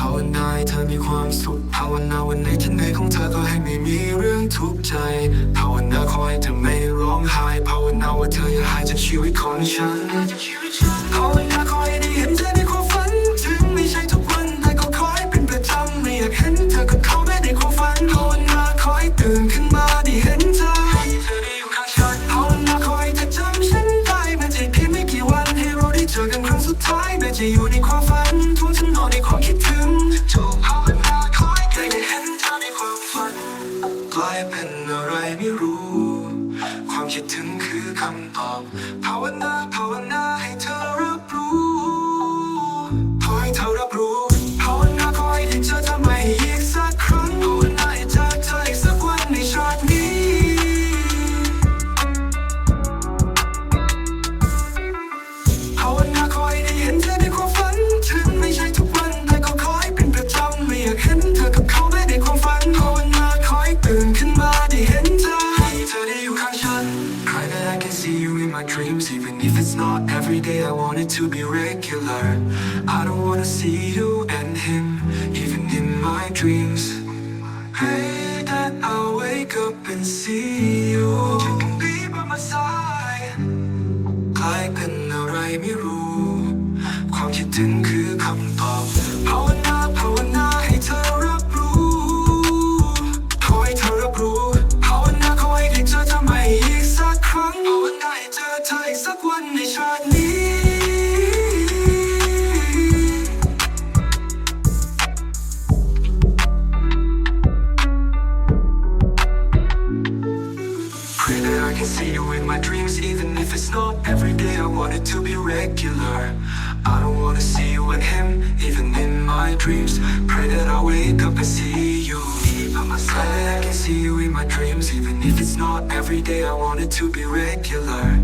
นาให้เธอมีความสุข ภาวนาวันไหนที่เหนื่อยของเธอก็ให้ไม่มีเรื่องทุกข์ใจ ภาวนาขอให้เธอไม่ร้องไห้ ภาวนาว่าเธออย่าหายจากชีวิตของฉัน ภาวนาขอให้ได้เห็นเธอในความฝัน ถึงไม่ใช่ทุกวันแต่ก็ขอให้เป็นประจำไม่อยากเห็นเธอกับเขาแม้ในความฝัน ภาวนาขอให้ตื่นขึ้นมาได้เห็นเธออยู่ข้างฉันภาวนาขอให้เธอจำฉันได้แม้จะเพียงไม่กี่วันให้เราได้เจอกันครั้งสุดท้ายแม้จะอยู่ในความฝันทุกฉันนอนในความคิด คิดถึงคือคำตอบภาวนาภาว dreams Even if it's not every day. I want it to be regular. I don't wanna see you and him Even in my dreams. Pray that I'll wake up and see I can see you in my dreams, even if it's not every day. I want it to be regular. I don't wanna see you and him, even in my dreams. Pray that I wake up and see you. By my side, I can see you in my dreams, even if it's not every day. I want it to be regular.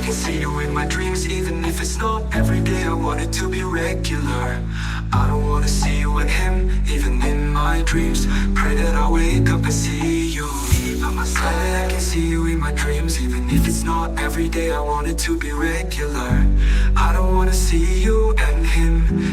I can see you in my dreams, even if it's not every day. I want it to be regular. I don't wanna see you and him, even in my dreams. Pray that I wake up and see you. By my side, I can see you in my dreams, even if it's not every day. I want it to be regular. I don't wanna see you and him,